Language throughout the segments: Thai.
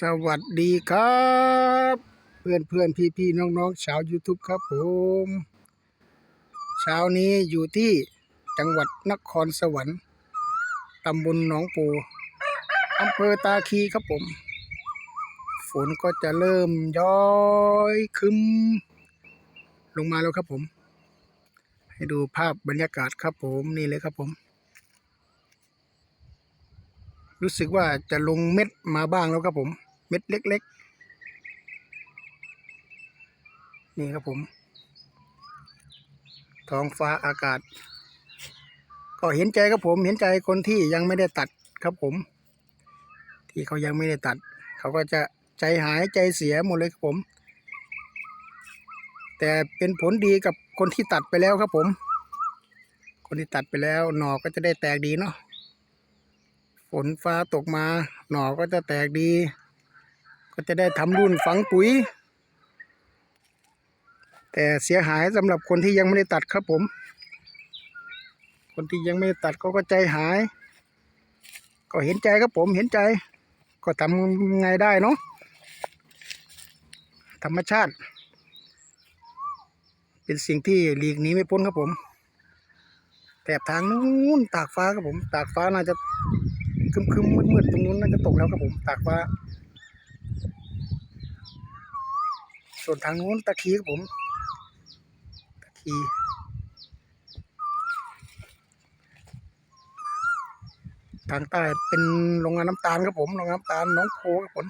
สวัสดีครับ เพื่อนเพื่อนพี่พี่น้องน้องชาว YouTube ครับผมเช้านี้อยู่ที่จังหวัดนครสวรรค์ตำบลหนองปูอำเภอตาคีครับผม ฝนก็จะเริ่มย้อยคึมลงมาแล้วครับผม ให้ดูภาพบรรยากาศครับผมนี่เลยครับผม รู้สึกว่าจะลงเม็ดมาบ้างแล้วครับผม เม็ดเล็กๆ นี่ครับผม ท้องฟ้าอากาศ ก็เห็นใจครับผมเห็นใจคนที่ยังไม่ได้ตัดครับผม ที่เขายังไม่ได้ตัด เขาก็จะใจหายใจเสียหมดเลยครับผม แต่เป็นผลดีกับคนที่ตัดไปแล้วครับผม คนที่ตัดไปแล้วหน่อก็จะได้แตกดีเนาะฝนฟ้าตกมาหน่อก็จะแตกดี ก็จะได้ทำรุ่นฝังปุ๋ย แต่เสียหายสำหรับคนที่ยังไม่ได้ตัดครับผม คนที่ยังไม่ได้ตัดเขาก็ใจหาย ก็เห็นใจครับผมเห็นใจ ก็ทำไงได้เนาะธรรมชาติ เป็นสิ่งที่หลีกหนีไม่พ้นครับผมแต่ทางนู้นตากฟ้าครับผม ตากฟ้าน่าจะคึมคึมมืดมืดๆตรงนู้นน่าจะตกแล้วครับผม ตากฟ้า ส่วนทางนู้นตะคีครับผม ตะคีทางใต้เป็นโรงงานน้ำตาลครับผมโรงงานน้ำตาลหน้องโพครับผม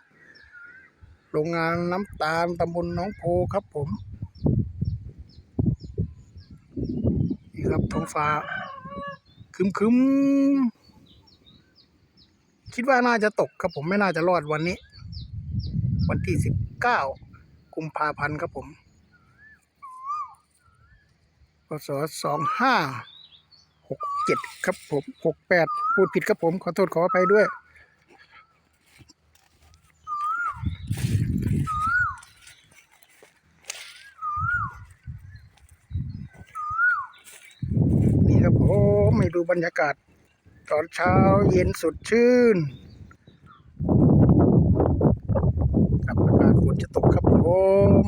โรงงานน้ำตาลตำบลหน้องโพครับผมนี่ครับท้องฟ้าคึมคึมคิดว่าน่าจะตกครับผมไม่น่าจะรอดวันนี้ วันที่สิบเก้า กุมภาพันธ์ครับผมพศสองห้าหกเจ็ดครับผมหกแปดพูดผิดครับผม ขอโทษขออภัยด้วยนี่ครับผมให้ดูบรรยากาศ ตอนเช้าเย็นสดชื่น ครับอากาศฝนจะตกครับผม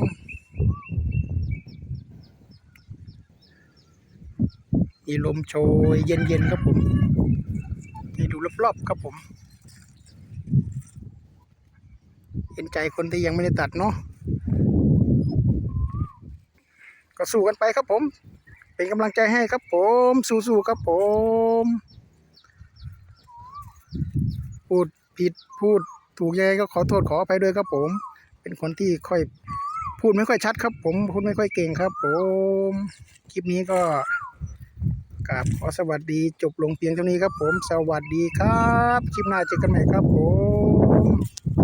มีลมโชยเย็นๆครับผมให้ดูรอบๆครับผม เห็นใจคนที่ยังไม่ได้ตัดเนาะก็สู้กันไปครับผม เป็นกำลังใจให้ครับผม สู้ๆครับผม พูดผิดพูด ถูกยังไงก็ขอโทษขออภัยด้วยครับผม เป็นคนที่ค่อยพูดไม่ค่อยชัดครับ ผมพูดไม่ค่อยเก่งครับ ผมคลิปนี้ก็กราบขอสวัสดีจบลงเพียงเท่านี้ครับ ผมสวัสดีครับ คลิปหน้าเจอกันใหม่ครับผม